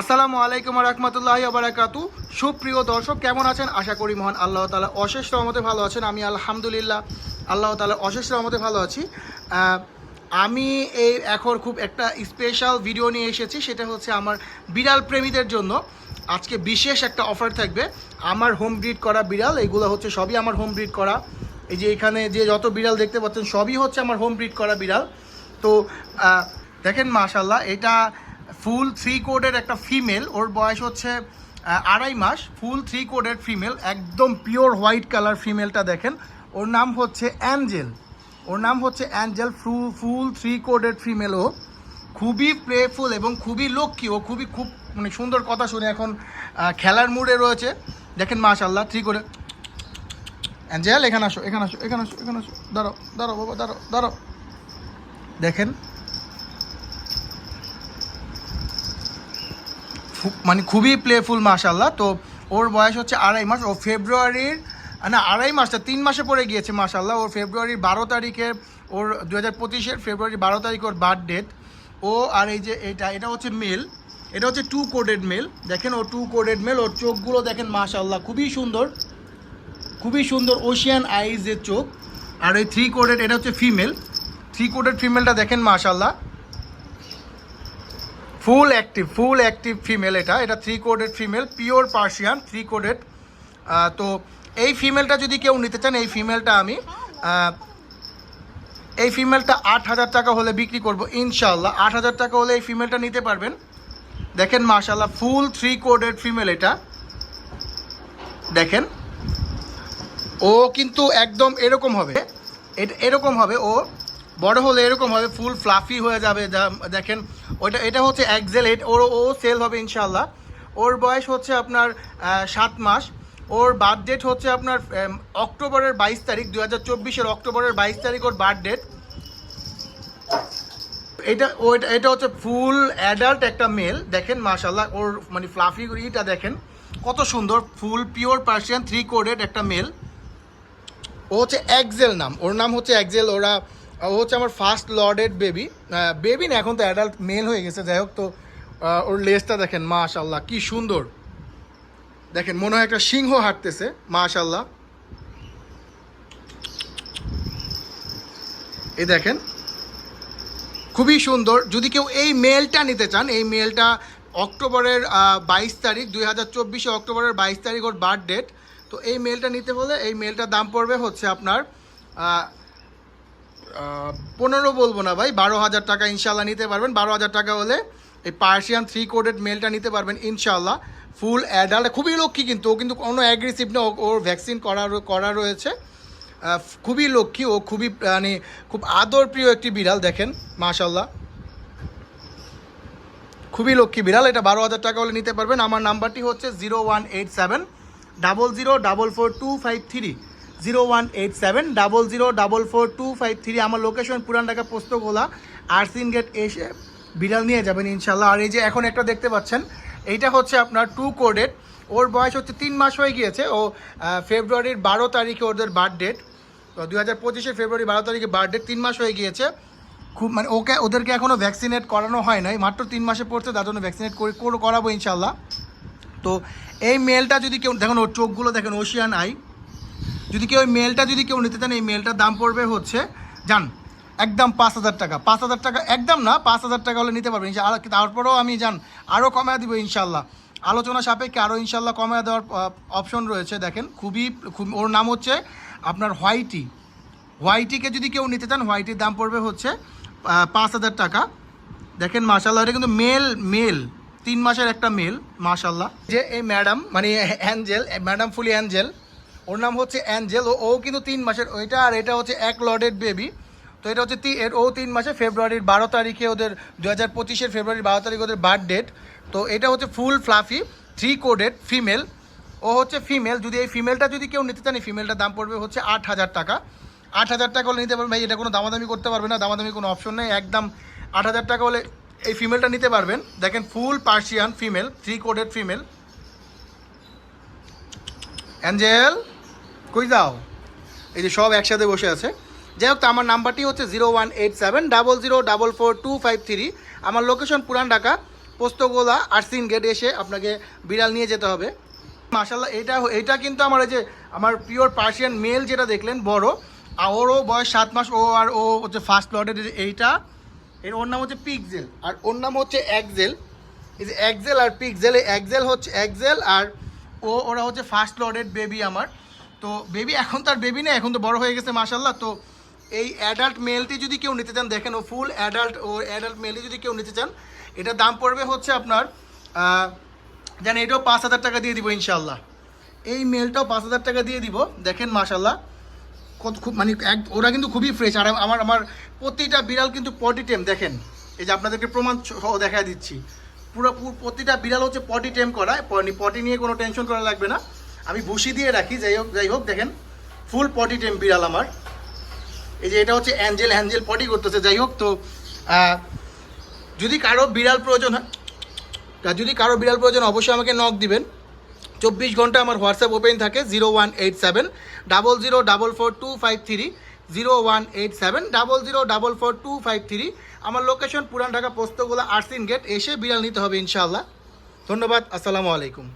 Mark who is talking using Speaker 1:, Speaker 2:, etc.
Speaker 1: আসসালামু আলাইকুম রহমতুল্লাহ বারাকাতু। সুপ্রিয় দর্শক, কেমন আছেন? আশা করি মহান আল্লাহ তালা অশেষ রহমতে ভালো আছেন। আমি আলহামদুলিল্লাহ আল্লাহ তালা অশেষ রহমতে ভালো আছি। আমি এই এখন খুব একটা স্পেশাল ভিডিও নিয়ে এসেছি, সেটা হচ্ছে আমার বিড়াল প্রেমীদের জন্য। আজকে বিশেষ একটা অফার থাকবে। আমার হোম ব্রিড করা বিড়াল এইগুলো হচ্ছে সবই আমার হোম ব্রিড করা। এই যে এখানে যে যত বিড়াল দেখতে পাচ্ছেন, সবই হচ্ছে আমার হোম ব্রিড করা বিড়াল। তো দেখেন মাশাল্লাহ এটা ফুল থ্রি কোডের একটা ফিমেল ওর বয়স হচ্ছে আড়াই মাস, ফুল থ্রি কোডের ফিমেল একদম পিওর হোয়াইট কালার ফিমেলটা দেখেন। ওর নাম হচ্ছে অ্যাঞ্জেল ওর নাম হচ্ছে অ্যাঞ্জেল ফ্রু ফুল থ্রি কোডের ফিমেল ও। খুবই প্লেফুল এবং খুবই লক্ষ্মী ও খুবই খুব মানে সুন্দর কথা শুনে এখন খেলার মুডে রয়েছে। দেখেন মাশাল্লাহ থ্রি কোডে অ্যাঞ্জেল এখানে আসো এখানে আসো এখানে আসো এখানে আসো। দাঁড়ো দাঁড়ো বাবা দাঁড়ো দাঁড়ো দেখেন মানে খুবই প্লেফুল মাশাল্লাহ তো ওর বয়স হচ্ছে আড়াই মাস। ও ফেব্রুয়ারির, না, আড়াই মাসটা তিন মাসে পরে গিয়েছে মাশাল্লাহ ওর ফেব্রুয়ারির বারো তারিখে, ওর দু হাজার পঁচিশের ফেব্রুয়ারি বারো তারিখ ওর বার্থ ডেট ও আর এই যে এটা এটা হচ্ছে মেল এটা হচ্ছে টু কোডেড মেল দেখেন ও টু কোডেড মেল ওর চোখগুলো দেখেন মাশাল্লাহ খুবই সুন্দর। খুবই সুন্দর ওশিয়ান আইজের চোখ। আর ওই থ্রি কোডেড এটা হচ্ছে ফিমেল থ্রি কোডেড ফিমেলটা দেখেন মাশাল্লাহ full active full active female এটা। এটা three coated female pure Persian three coated তো এই ফিমেলটা যদি কেউ নিতে চান, এই ফিমেলটা আমি এই ফিমেলটা আট হাজার টাকা হলে বিক্রি করব ইনশাল্লাহ আট হাজার টাকা হলে এই ফিমেলটা নিতে পারবেন। দেখেন মাশাল্লাহ ফুল থ্রি কোডেড ফিমেল এটা। দেখেন, ও কিন্তু একদম এরকম হবে। এরকম হবে, ও বড় হলে এরকম হবে, ফুল ফ্লাফি হয়ে যাবে দেখেন ওইটা এটা হচ্ছে একজেল এট ওর ও সেল হবে ইনশাল্লাহ ওর বয়স হচ্ছে আপনার সাত মাস। ওর বার্থ ডেট হচ্ছে আপনার অক্টোবরের বাইশ তারিখ দু হাজার চব্বিশের অক্টোবরের বাইশ তারিখ ওর বার্থ ডেট। এটা ওইটা এটা হচ্ছে ফুল অ্যাডাল্ট একটা মেল। দেখেন মাশাল্লাহ ওর মানে ফ্লাফি ইটা দেখেন। কত সুন্দর, full, pure Persian three coated একটা মেল। ও হচ্ছে একজেল নাম। ওর নাম হচ্ছে একজেল ওরা ও হচ্ছে আমার ফার্স্ট লর্ডেড বেবি বেবি না, এখন তো অ্যাডাল্ট মেল হয়ে গেছে, যাই হোক তো ওর লেজটা দেখেন মাশাল্লাহ কি সুন্দর। দেখেন, মনে হয় একটা সিংহ হাঁটতেছে মাশাল্লাহ এই দেখেন, খুবই সুন্দর। যদি কেউ এই মেলটা নিতে চান, এই মেলটা অক্টোবরের বাইশ তারিখ, দুই হাজার চব্বিশে অক্টোবরের বাইশ তারিখ ওর বার্থ ডেট তো এই মেলটা নিতে হলে এই মেলটার দাম পড়বে হচ্ছে আপনার পনেরো বলব না ভাই, বারো হাজার টাকা ইনশাল্লাহ নিতে পারবেন। বারো হাজার টাকা হলে এই পার্সিয়ান থ্রি কোডেড মেলটা নিতে পারবেন ইনশাল্লাহ ফুল অ্যাডাল্ট খুবই লক্ষ্মী কিন্তু, ও কিন্তু কোনো অ্যাগ্রেসিভ না ওর ভ্যাকসিন করা করা রয়েছে। খুবই লক্ষ্মী, ও খুবই মানে খুব আদর প্রিয় একটি বিড়াল, দেখেন মাশাল্লাহ খুবই লক্ষ্মী বিড়াল, এটা বারো হাজার টাকা হলে নিতে পারবেন। আমার নাম্বারটি হচ্ছে zero one eight seven double zero double four two five three zero one eight seven double zero double four two five three আমার লোকেশন পুরান ঢাকা পোস্তগোলা আরসিন গেট এসে বিড়াল নিয়ে যাবেন ইনশাল্লাহ আর এই যে এখন একটা দেখতে পাচ্ছেন, এইটা হচ্ছে আপনার টু কোডেড ওর বয়স হচ্ছে তিন মাস হয়ে গিয়েছে। ও ফেব্রুয়ারির বারো তারিখে ওদের বার্থ ডেট তো দু হাজার পঁচিশে ফেব্রুয়ারি বারো তারিখে বার্থ ডেট তিন মাস হয়ে গিয়েছে। খুব মানে ওকে, ওদেরকে এখনও ভ্যাকসিনেট করানো হয় নাই। মাত্র তিন মাসে পড়ছে, তার জন্য ভ্যাকসিনেট করে- করাবো ইনশাল্লাহ তো এই মেলটা যদি কেউ, দেখেন ওর চোখগুলো দেখেন ওশিয়ান আই যদি কেউ ওই মেলটা যদি কেউ নিতে চান, এই মেলটার দাম পড়বে হচ্ছে, জান, একদম পাঁচ হাজার টাকা। পাঁচ হাজার টাকা, একদম না, পাঁচ হাজার টাকা হলে নিতে পারবেন। ইনশাল্লাহ তারপরেও আমি, জান আরও কমায় দিব ইনশাল্লাহ। আলোচনা সাপেক্ষে আরও ইনশাল্লাহ কমায় দেওয়ার অপশন রয়েছে, দেখেন, খুবই, খুব, ওর নাম হচ্ছে আপনার হোয়াইটি। হোয়াইটিকে যদি কেউ নিতে চান, হোয়াইটির দাম পড়বে হচ্ছে পাঁচ হাজার টাকা। দেখেন মাশাল্লাহ এটা কিন্তু মেল মেল তিন মাসের একটা মেল মাশাল্লাহ যে এই ম্যাডাম মানে অ্যাঞ্জেল ম্যাডাম ফুলি অ্যাঞ্জেল ওর নাম হচ্ছে অ্যাঞ্জেল, ও ও কিন্তু তিন মাসের, ওইটা আর এটা হচ্ছে এক লর্ডেড বেবি। তো এটা হচ্ছে এর ও তিন মাসে ফেব্রুয়ারির বারো তারিখে ওদের দু হাজার পঁচিশের ফেব্রুয়ারির বারো তারিখে ওদের বার্থ ডেট। তো এটা হচ্ছে full fluffy three coated female. ও হচ্ছে ফিমেল, যদি এই ফিমেলটা যদি কেউ নিতে চান, এই ফিমেলটার দাম পড়বে হচ্ছে আট হাজার টাকা। আট হাজার টাকা হলে নিতে পারবেন। ভাই, এটা কোনো দামাদামি করতে পারবে না, দামাদামি কোনো অপশন নেই, একদম আট হাজার টাকা হলে এই ফিমেলটা নিতে পারবেন। দেখেন, full Persian female three coated female. Angel? কই যাও? এই যে সব একসাথে বসে আছে। যাই হোক, তো আমার নাম্বারটি হচ্ছে zero one eight seven, double zero, double four two five three. আমার লোকেশন পুরান ঢাকা, পোস্তগোলা, আর্সিন গেট এসে আপনাকে বিড়াল নিয়ে যেতে হবে। মাশাল্লাহ এটা এটা কিন্তু আমার এই যে, আমার পিওর পার্সিয়ান মেল যেটা দেখলেন, বড়। ওরও বয়স সাত মাস, ও আর ও হচ্ছে ফার্স্ট লটের এইটা, এর ওর নাম হচ্ছে পিকজেল। আর ওর নাম হচ্ছে একজেল। এই যে একজেল আর পিকজেল, একজেল হচ্ছে একজেল, আর ও, ওরা হচ্ছে ফার্স্ট লর্ডেড বেবি আমার। তো বেবি এখন তার বেবি না এখন তো বড় হয়ে গেছে মাশাল্লাহ তো এই অ্যাডাল্ট মেলটি যদি কেউ নিতে চান, দেখেন ও ফুল অ্যাডাল্ট ও অ্যাডাল্ট মেলটি যদি কেউ নিতে চান, এটার দাম পড়বে হচ্ছে আপনার জানেন এটাও পাঁচ হাজার টাকা দিয়ে দিব ইনশাল্লাহ এই মেলটাও পাঁচ হাজার টাকা দিয়ে দিব, দেখেন মাশাল্লাহ কত খুব মানে এক, ওরা কিন্তু খুবই ফ্রেশ আর আমার আমার প্রতিটা বিড়াল কিন্তু পটি টেম দেখেন। এই যে আপনাদেরকে প্রমাণ দেখা দিচ্ছি। পুরো প্রতিটা বিড়াল হচ্ছে পটি টেম করা পটি নিয়ে কোনো টেনশন করা লাগবে না। আমি ভুসি দিয়ে রাখি, যাই হোক যাই হোক, দেখেন ফুল পটি টেম বিড়াল আমার। এই যে এটা হচ্ছে অ্যাঞ্জেল হ্যাঞ্জেল পটি করতেছে, যাই হোক, তো যদি কারও বিড়াল প্রয়োজন হয় যদি কারও বিড়াল প্রয়োজন অবশ্যই আমাকে নক দিবেন। চব্বিশ ঘণ্টা আমার হোয়াটসঅ্যাপ ওপেন থাকে zero one eight seven double zero double four two five three zero one eight seven double zero double four two five three আমার লোকেশন পুরান ঢাকা পোস্তগোলা আর্সিন গেট এসে বিড়াল নিতে হবে, ইনশাআল্লাহ। ধন্যবাদ, আসসালামু আলাইকুম।